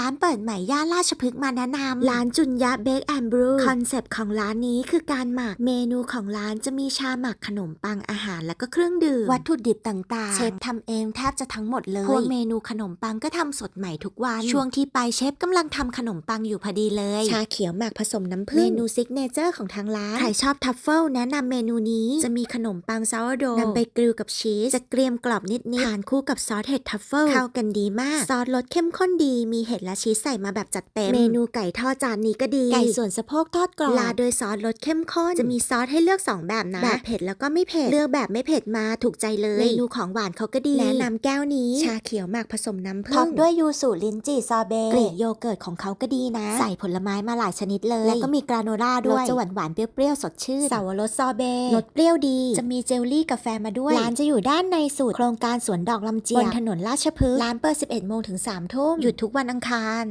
ร้านเปิดใหม่ย่านราชพฤกษ์มาแนะนำร้านจุนยะเบคแอนด์บรูคอนเซปต์ของร้านนี้คือการหมักเมนูของร้านจะมีชาหมักขนมปังอาหารและก็เครื่องดื่ม วัตถุดิบต่างๆ เชฟทำเองแทบจะทั้งหมดเลยพวกเมนูขนมปังก็ทำสดใหม่ทุกวัน ช่วงที่ไปเชฟกำลังทำขนมปังอยู่พอดีเลย ชาเขียวหมักผสมน้ำผึ้งเมนูซิกเนเจอร์ของทางร้านใครชอบทัฟเฟิลแนะนำเมนูนี้จะมีขนมปังซาวโดนำไปกริลกับชีสจะเกรียมกรอบนิดๆทานคู่กับซอสเห็ดทัฟเฟิลเข้ากันดีมากซอสรสเข้มข้นดีมีเห็ดและชีสใส่มาแบบจัดเต็ม เมนูไก่ทอดจานนี้ก็ดี ไก่ส่วนสะโพกทอดกรอบลาโดยซอสรสเข้มข้น จะมีซอสให้เลือก 2 แบบนะ แบบเผ็ดแล้วก็ไม่เผ็ด เลือกแบบไม่เผ็ดมาถูกใจเลย เมนูของหวานเขาก็ดี แนะนำแก้วนี้ ชาเขียวหมักผสมน้ำผึ้ง ท็อปด้วยยูสุลิ้นจี่ซอเบต์กรีกโยเกิร์ตของเขาก็ดีนะ ใส่ผลไม้มาหลายชนิดเลย แล้วก็มีกราโนล่าด้วยรสจะหวานหวานๆเปรี้ยวๆสดชื่นสาวรสซอเบต์รสเปรี้ยวดี จะมีเจลลี่กาแฟมาด้วย ร้านจะอยู่ด้านในสุด โครงการสวนดอกลำเจียบนถนนราชพฤกษ์ ร้านเปิด 11 โมงถึง 3 ทุ่ม หยุดทุกวันอังคารทาน